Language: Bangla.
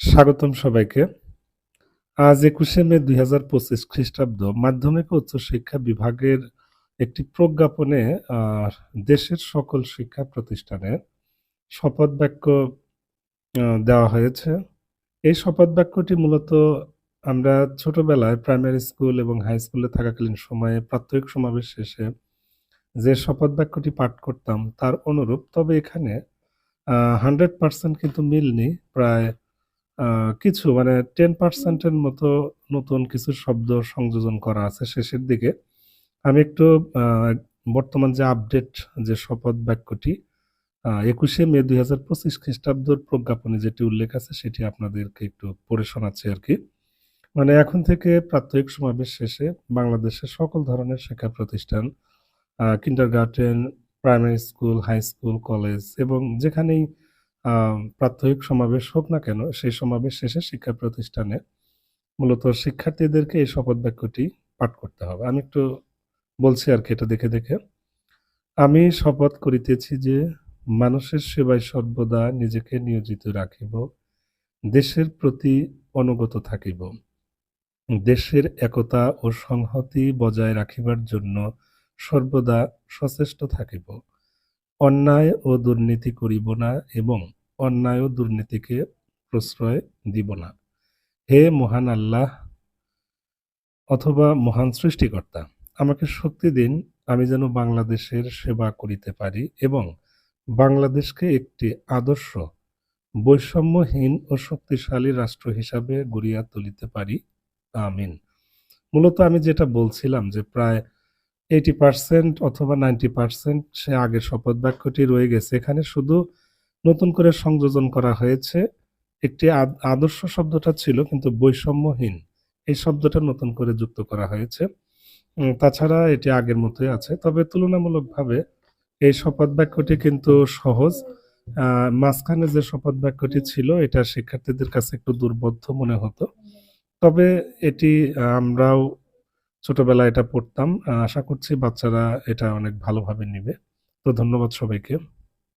স্বাগতম সবাইকে। আজ একুশে মে দুই হাজার পঁচিশ খ্রিস্টাব্দ, মাধ্যমিক ও উচ্চশিক্ষা বিভাগের একটি প্রজ্ঞাপনে দেশের সকল শিক্ষা প্রতিষ্ঠানে শপথ বাক্য দেওয়া হয়েছে। এই শপথ বাক্যটি মূলত আমরা ছোটবেলায় প্রাইমারি স্কুল এবং হাই স্কুলে থাকাকালীন সময়ে প্রাত্যহিক সমাবেশ শেষে যে শপথ বাক্যটি পাঠ করতাম, তার অনুরূপ। তবে এখানে হান্ড্রেড পার্সেন্ট কিন্তু মিলনি। প্রায় কিছু মানে টেন পার্সেন্টের মতো নতুন কিছু শব্দ সংযোজন করা আছে শেষের দিকে। আমি একটু বর্তমান যে আপডেট যে শপথ বাক্যটি একুশে মে দুই হাজার পঁচিশ খ্রিস্টাব্দর প্রজ্ঞাপনে যেটি উল্লেখ আছে সেটি আপনাদেরকে একটু পড়ে শোনাচ্ছি আর কি। মানে এখন থেকে প্রাত্যহিক সমাবেশ শেষে বাংলাদেশের সকল ধরনের শিক্ষা প্রতিষ্ঠান kindergarten primary school high school college এবং যেখানেই প্রাত্যহিক সমাবেশ হোক না কেন, সেই সমাবেশ শেষে শিক্ষা প্রতিষ্ঠানে মূলত শিক্ষার্থীদেরকে এই শপথ বাক্যটি পাঠ করতে হবে। আমি একটু বলছি আর কি এটা দেখে দেখে। আমি শপথ করিতেছি যে মানুষের সেবায় সর্বদা নিজেকে নিয়োজিত রাখিব, দেশের প্রতি অনুগত থাকিব। দেশের একতা ও সংহতি বজায় রাখিবার জন্য সর্বদা সচেষ্ট থাকিব। অন্যায় ও দুর্নীতি করিব না এবং অন্যায় ও দুর্নীতিকে প্রশ্রয় দিব না। হে মহান আল্লাহ, অথবা মহান সৃষ্টিকর্তা, আমাকে শক্তি দিন, আমি যেন বাংলাদেশের সেবা করিতে পারি এবং বাংলাদেশকে একটি আদর্শ, বৈষম্যহীন ও শক্তিশালী রাষ্ট্র হিসাবে গড়িয়া তুলিতে পারি। আমিন। মূলত আমি যেটা বলছিলাম যে প্রায় এইটি পার্সেন্ট অথবা নাইনটি পার্সেন্ট সে আগের শপথ বাক্যটি রয়ে গেছে। এখানে শুধু নতুন করে সংযোজন করা হয়েছে। একটি আদ- আদর্শ শব্দটা ছিল, কিন্তু বৈষম্যহীন। এই শব্দটা নতুন করে যুক্ত করা হয়েছে। তাছাড়া এটি আগের মতোই আছে। তবে তুলনামূলকভাবে এই শপথ বাক্যটি কিন্তু সহজ। মাঝখানে যে শপথ বাক্যটি ছিল, এটা শিক্ষার্থীদের কাছে একটু দুর্বোধ্য মনে হতো। তবে এটি আমরাও ছোটবেলায় এটা পড়তাম। আশা করছি বাচ্চারা এটা অনেক ভালোভাবে নিবে। তো ধন্যবাদ সবাইকে।